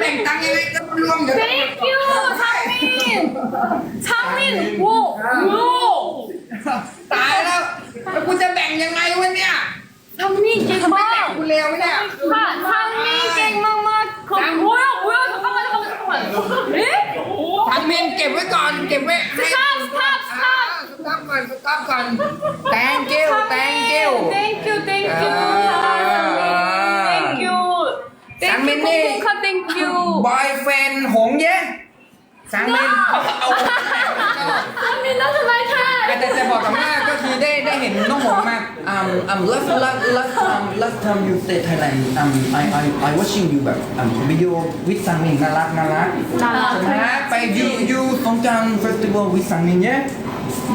แบ่งตังค์ยังไงก็รวมเดี๋ยว Thank you, 상민. 상민, 오, 오. ตายแล้วแล้วกูจะแบ่งยังไงวะเนี่ย 상민 กู 깽막. เลวไหมเนี่ย 사, 상민 깽막막. 그 뭐야, 뭐야? 잠깐만, 잠깐만, 잠깐만. 에? ทางเมนเก็บไว้ก่อน เก็บไว้ให้ Stop, stop, อ่า stop. สต็อปก่อนสต็อปก่อน thank you thank you Thank you, thank you. 아. สังมินี่ค่ะ thank you บอยเฟนหงเย่สังมินเอาเอาอามินน่าสบายค่ะแต่จะบอกกับว่าก็คือได้ได้เห็นน้องหงมาอืมอืม last last last um last time you stay Thailand um I I I watching you แบบอืมวิดีโอ with สังมินน่ารักน่ารัก น่ารัก นะไปยูยูสงกรารเฟสติวัลวิสังมินเงี้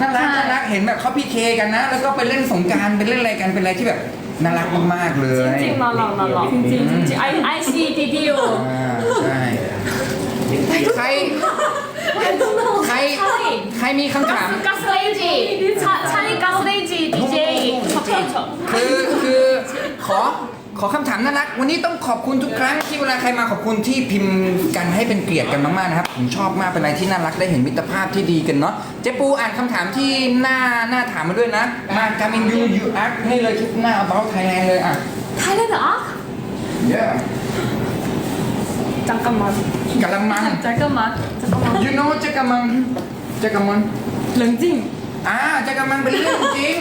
น่ารักน่ารักเห็นแบบเขาพีเคกันนะ แล้วก็ไปเล่นสงการไปเล่นอะไรกันเป็นอะไรที่แบบ น่ารักมากๆเลย 찡찡 나라 나라. 찡찡 찡찡. I I see video. อ่าใช่ใครใครใครมีคำถาม 가스레이지. 차 차니 가스레이지 DJ. 쳐. คือคือขอ ขอคำถามน่ารัก วันนี้ต้องขอบคุณทุกครั้งที่เวลาใครมาขอบคุณที่พิมพ์กันให้เป็นเกียรติกันมากๆนะครับผมชอบมากเป็นอะไรที่น่ารักได้เห็นมิตรภาพที่ดีกันเนาะเจ๊ปูอ่านคำถามที่หน้าหน้าถามมาด้วยนะ มาการมินยูยูอักให้เลยคลิปหน้า about Thailand เลยอ่ะ 타일랜드 아? yeah 잠깐만. กะละมัง 잠깐만. 잠깐만. you know จักรมังจักรมัง 冷静. อ่าจักรมังเป็นเรื่องจริง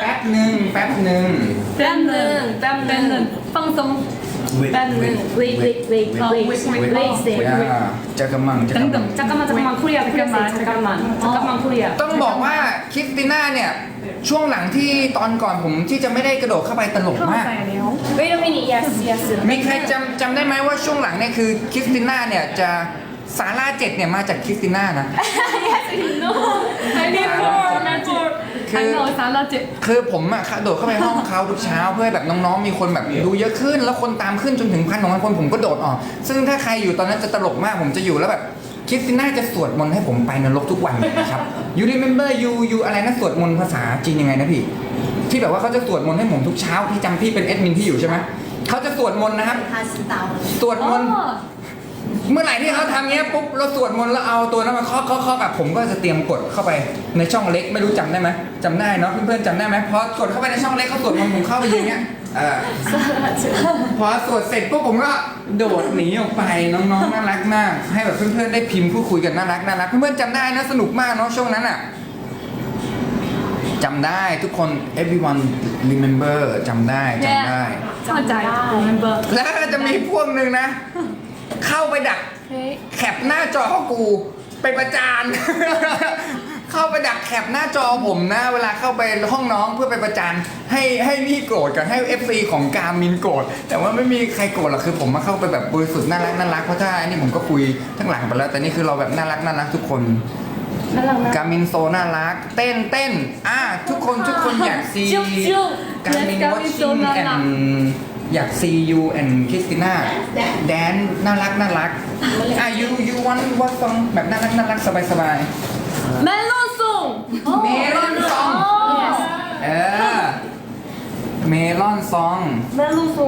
แป๊บหนึ่งแป๊บหนึ่ง แป๊บหนึ่งแป๊บแป๊บหนึ่งฟังตรงแป๊บหนึ่ง wait, wait, wait, wait, wait, wait, จักรมังจักรมัง จักรมันจักรมันคุเรียจักรมันจักรมันจักรมันคุเรียต้องบอกว่าคริสติน่าเนี่ย ช่วงหลังที่ตอนก่อนผมที่จะไม่ได้กระโดดเข้าไปตลกมาก Wait a minute yes yes มีใครจำจำได้ไหมว่าช่วงหลังเนี่ยคือคริสติน่าเนี่ยจะซาร่าเจ็ดเนี่ยมาจากคริสติน่านะ yes you know I need more magic คือเราสามเราเจ็บ คือผมอะกระโดดเข้าไปห้องเขาทุกเช้าเพื่อแบบน้องๆ มีคนแบบดูเยอะขึ้น แล้วคนตามขึ้นจนถึงพันสองพันคนผมก็โดดออก ซึ่งถ้าใครอยู่ตอนนั้นจะตลกมากผมจะอยู่แล้วแบบคริสติน่าจะสวดมนต์ให้ผมไปนรกทุกวันนะครับ you remember you you อะไรนะสวดมนต์ภาษาจีนยังไงนะพี่ ที่แบบว่าเขาจะสวดมนต์ให้ผมทุกเช้าพี่จำพี่เป็นเอดมินที่อยู่ใช่ไหมเขาจะสวดมนต์นะครับ。สวดมนต์ เมื่อไหร่ที่เขาทำเงี้ยปุ๊บเราสวดมนต์แล้วเอาตัวนั้นมาเคาะเคาะเคาะแบบผมก็จะเตรียมกดเข้าไปในช่องเล็กไม่รู้จำได้ไหมจำได้เนาะเพื่อนๆจำได้ไหมพอกดเข้าไปในช่องเล็กเขาสวดมนต์ผมเข้าไปอย่างเงี้ยเออพอสวดเสร็จปุ๊บผมก็โดดหนีออกไปน้องๆน่ารักมาก ให้แบบเพื่อนๆได้พิมพ์พูดคุยกันน่ารักน่ารักเพื่อนๆจำได้นะสนุกมากเนาะช่วงนั้นอะจำได้ทุกคน everyone remember จำได้จำได้เข้าใจ remember แล้วจะมีพวกหนึ่งนะ เข้าไปดักแคปหน้าจอกู ไปประจาน เข้าไปดักแคปหน้าจอผมนะ เวลาเข้าไปห้องน้องเพื่อไปประจานให้ให้นี่โกรธกับให้เอ FC ของกามินโกรธแต่ว่าไม่มีใครโกรธหรอกคือผมมาเข้าไปแบบบริสุทธิ์น่ารักน่ารักเพราะถ้าอันนี้ผมก็คุยทั้งหลังไปแล้ว แต่นี่คือเราแบบน่ารักน่ารักทุกคนน่ารักกามินโซน่ารัก เต้นเต้นอะทุกคนทุกคนอยากซีกามินวอชชิ่งแอน อยากซียูแอนคริสติน่าแดนน่ารักน่ารักอ่ะยูยูวันวอตซองแบบน่ารักน่ารักสบายสบาย 멜론송. 멜론송. Yes. เออเมลอนซอง 멜론송.